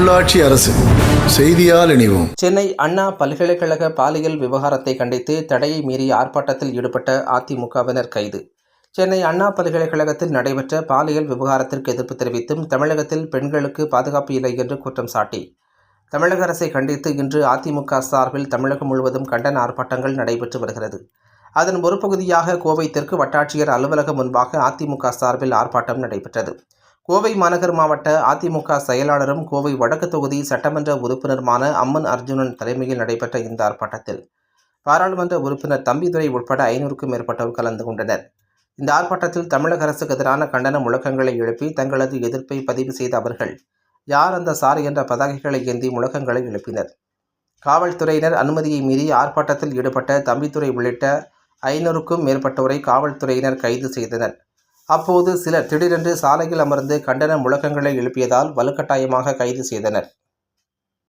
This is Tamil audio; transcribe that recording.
உள்ளாட்சி அரசு. செய்தியால் இணைவோம். சென்னை அண்ணா பல்கலைக்கழக பாலியல் விவகாரத்தை கண்டித்து தடையை மீறி ஆர்ப்பாட்டத்தில் ஈடுபட்ட அதிமுகவினர் கைது. சென்னை அண்ணா பல்கலைக்கழகத்தில் நடைபெற்ற பாலியல் விவகாரத்திற்கு எதிர்ப்பு தெரிவித்தும் தமிழகத்தில் பெண்களுக்கு பாதுகாப்பு இல்லை என்று குற்றம் சாட்டி. தமிழக அரசை கண்டித்து இன்று அதிமுக சார்பில் தமிழகம் முழுவதும் கண்டன ஆர்ப்பாட்டங்கள் நடைபெற்று வருகிறது. அதன் ஒரு பகுதியாக கோவை தெற்கு வட்டாட்சியர் அலுவலகம் முன்பாக அதிமுக சார்பில் ஆர்ப்பாட்டம் நடைபெற்றது. கோவை மாநகர் மாவட்ட அதிமுக செயலாளரும் கோவை வடக்கு தொகுதி சட்டமன்ற உறுப்பினருமான அம்மன் அர்ஜுனன் தலைமையில் நடைபெற்ற இந்த ஆர்ப்பாட்டத்தில் பாராளுமன்ற உறுப்பினர் தம்பிதுரை உட்பட ஐநூறுக்கும் மேற்பட்டோர் கலந்து கொண்டனர். இந்த ஆர்ப்பாட்டத்தில் தமிழக அரசுக்கு எதிரான கண்டன முழக்கங்களை எழுப்பி தங்களது எதிர்ப்பை பதிவு செய்த அவர்கள் யார் அந்த சார் என்ற பதாகைகளை ஏந்தி முழக்கங்களை எழுப்பினர். காவல்துறையினர் அனுமதியை மீறி ஆர்ப்பாட்டத்தில் ஈடுபட்ட தம்பித்துறை உள்ளிட்ட ஐநூறுக்கும் மேற்பட்டோரை காவல்துறையினர் கைது செய்தனர். அப்போது சிலர் திடீரென்று சாலையில் அமர்ந்து கண்டன முழக்கங்களை எழுப்பியதால் வலுக்கட்டாயமாக கைது செய்தனர்.